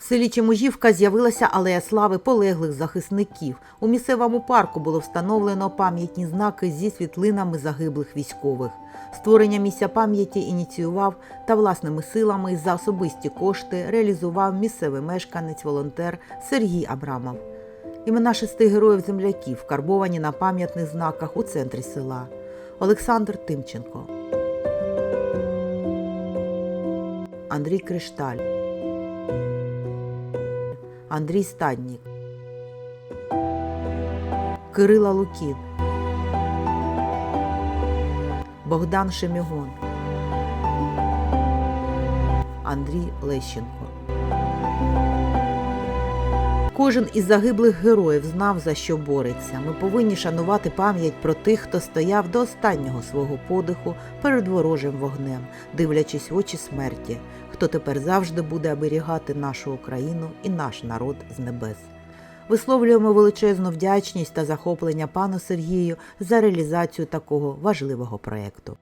В селі Чеможівка з'явилася алея слави полеглих захисників. У місцевому парку було встановлено пам'ятні знаки зі світлинами загиблих військових. Створення місця пам'яті ініціював та власними силами за особисті кошти реалізував місцевий мешканець волонтер Сергій Абрамов. Імена шести героїв земляків вкарбовані на пам'ятних знаках у центрі села. Олександр Тимченко, Андрій Кришталь, Андрій Стаднік, Кирила Лукін, Богдан Шемігон, Андрій Лещенко. Кожен із загиблих героїв знав, за що бореться. Ми повинні шанувати пам'ять про тих, хто стояв до останнього свого подиху перед ворожим вогнем, дивлячись в очі смерті, хто тепер завжди буде оберігати нашу Україну і наш народ з небес. Висловлюємо величезну вдячність та захоплення пану Сергію за реалізацію такого важливого проєкту.